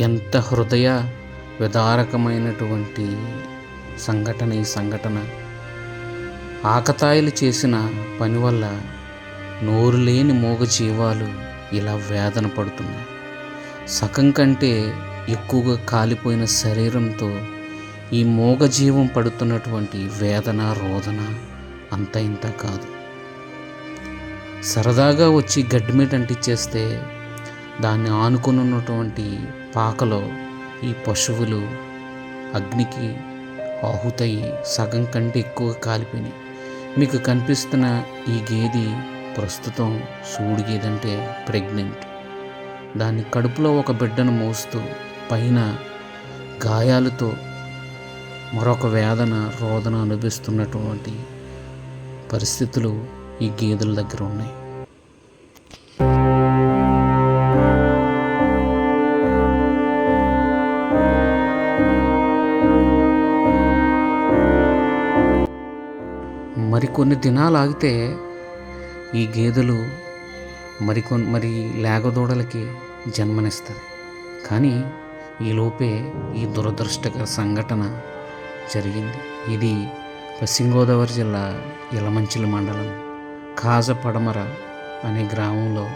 ఎంత హృదయ విదారకమైనటువంటి సంఘటన ఈ సంఘటన. ఆకతాయిలు చేసిన పని వల్ల నోరు లేని మూగ జీవాలు ఇలా వేదన పడుతున్నాయి. సగం కంటే ఎక్కువగా కాలిపోయిన శరీరంతో ఈ మూగ జీవం పడుతున్నటువంటి వేదన రోదన అంత ఇంత కాదు. సరదాగా వచ్చి గడ్డి మీద అంటిచ్చేస్తే దాన్ని ఆనుకుని ఉన్నటువంటి పాకలో ఈ పశువులు అగ్నికి ఆహుతయి సగం కంటే ఎక్కువ కాలిపోయినాయి. మీకు కనిపిస్తున్న ఈ గేది ప్రస్తుతం సూడి గేదంటే అంటే ప్రెగ్నెంట్. దాని కడుపులో ఒక బిడ్డను మోస్తూ పైన గాయాలతో మరొక వేదన రోదన అనుభవిస్తున్నటువంటి పరిస్థితులు ఈ గేదెల దగ్గర ఉన్నాయి. కొన్ని దినాలు ఆగితే ఈ గేదెలు మరికొన్ మరి లేగదూడలకి జన్మనిస్తుంది. కానీ ఈలోపే ఈ దురదృష్టకర సంఘటన జరిగింది. ఇది పశ్చిమ గోదావరి జిల్లా ఇలమంచిలి మండలం కాజపడమర అనే గ్రామంలో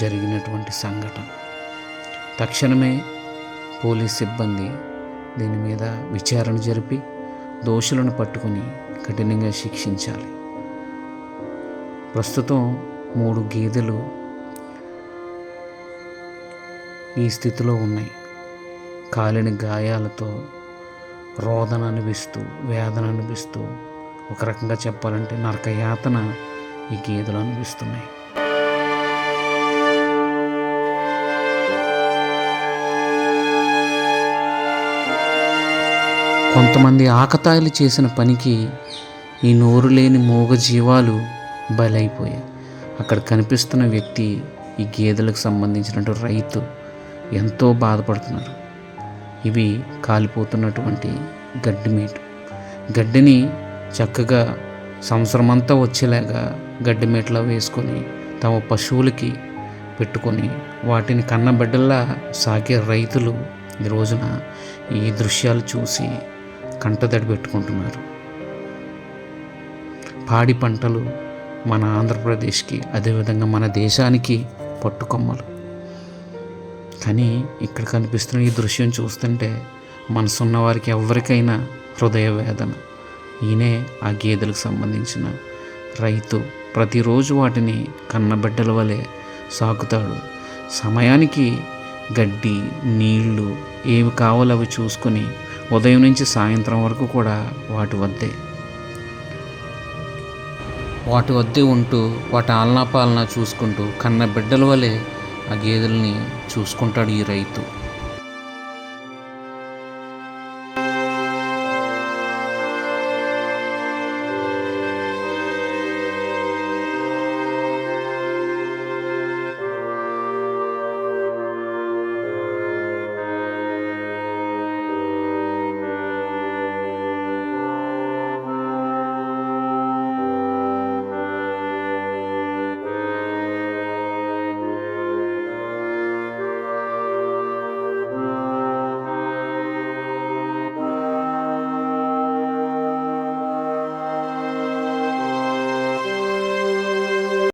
జరిగినటువంటి సంఘటన. తక్షణమే పోలీస్ సిబ్బంది దీని మీద విచారణ జరిపి దోషులను పట్టుకుని కఠినంగా శిక్షించాలి. ప్రస్తుతం మూడు గేదెలు ఈ స్థితిలో ఉన్నాయి. కాలిన గాయాలతో రోదన అనిపిస్తూ వేదన అనిపిస్తూ ఒక రకంగా చెప్పాలంటే నరకయాతన ఈ గేదెలు అనిపిస్తున్నాయి కొంతమంది ఆకతాయిలు చేసిన పనికి ఈ నోరు లేని మూగ జీవాలు బలైపోయాయి. అక్కడ కనిపిస్తున్న వ్యక్తి ఈ గేదెలకు సంబంధించినటువంటి రైతు ఎంతో బాధపడుతున్నారు. ఇవి కాలిపోతున్నటువంటి గడ్డి మేటు. గడ్డిని చక్కగా సంవత్సరం అంతా వచ్చేలాగా గడ్డి మేటలో వేసుకొని తమ పశువులకి పెట్టుకొని వాటిని కన్నబిడ్డల్లా సాకే రైతులు ఈ రోజున ఈ దృశ్యాలు చూసి కంటతడి పెట్టుకుంటున్నారు. పాడి పంటలు మన ఆంధ్రప్రదేశ్కి అదేవిధంగా మన దేశానికి పట్టుకొమ్మలు. కానీ ఇక్కడ కనిపిస్తున్న ఈ దృశ్యం చూస్తుంటే మనసున్న వారికి ఎవరికైనా హృదయ వేదన. ఈయనే ఆ గేదెలకు సంబంధించిన రైతు. ప్రతిరోజు వాటిని కన్నబిడ్డల వలె సాకుతాడు. సమయానికి గడ్డి నీళ్ళు ఏవి కావాలో అవి చూసుకొని ఉదయం నుంచి సాయంత్రం వరకు కూడా వాటి వద్దే. వాటి వద్దే ఉంటూ వాటి ఆలనా పాలనా చూసుకుంటూ కన్న బిడ్డల వలె ఆ గేదెల్ని చూసుకుంటాడు ఈ రైతు.